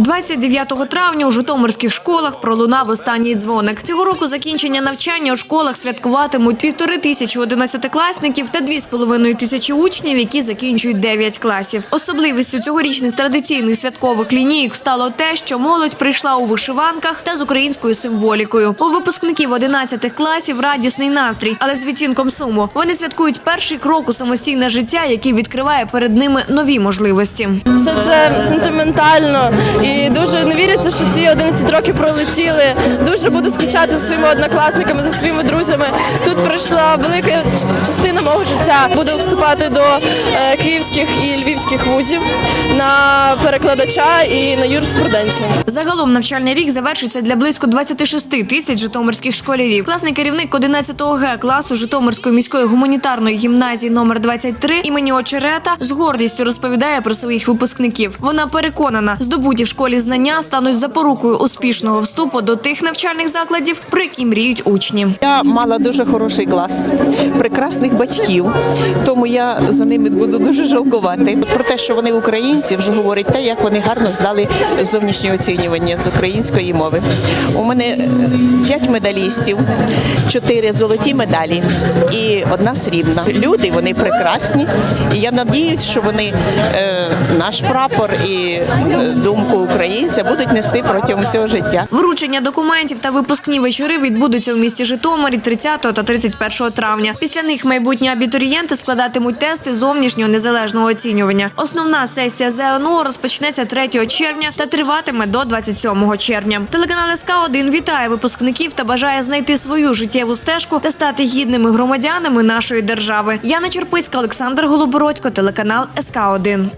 29 травня у житомирських школах пролунав останній дзвоник. Цього року закінчення навчання у школах святкуватимуть півтори тисячі одинадцятикласників та дві з половиною тисячі учнів, які закінчують 9 класів. Особливістю цьогорічних традиційних святкових лінійок стало те, що молодь прийшла у вишиванках та з українською символікою. У випускників 11 класів радісний настрій, але з відтінком суму. Вони святкують перший крок у самостійне життя, який відкриває перед ними нові можливості. Все це сентиментально дуже не віриться, що ці 11 років пролетіли. Дуже буду скучати за своїми однокласниками, за своїми друзями. Тут пройшла велика частина мого життя. Буду вступати до е, київських і львівських вузів на перекладача і на юриспруденцію. Загалом навчальний рік завершиться для близько 26 тисяч житомирських школярів. Класний керівник 11 Г класу Житомирської міської гуманітарної гімназії номер 23 імені Очерета з гордістю розповідає про своїх випускників. Вона переконана, здобуті в школі знання стануть запорукою успішного вступу до тих навчальних закладів, про які мріють учні. Я мала дуже хороший клас, прекрасних батьків, тому я за ними буду дуже жалкувати. Про те, що вони українці, вже говорить те, як вони гарно здали зовнішнє оцінювання з української мови. У мене е, п'ять медалістів, чотири золоті медалі і одна срібна. Люди вони прекрасні, і я надіюсь, що вони е, наш прапор і е, думку українця будуть нести протягом всього життя. Вручення документів та випускні вечори відбудуться у місті Житомирі 30 та 31 травня. Після них майбутні абітурієнти складатимуть тести зовнішнього незалежного оцінювання. Основна сесія ЗНО розпочнеться 3 червня та триватиме до 27 червня. Телеканал СК 1 вітає випускників та бажає знайти свою життєву стежку та стати гідними громадянами нашої держави. Яна Черпицька, Олександр Голобородько, телеканал СК 1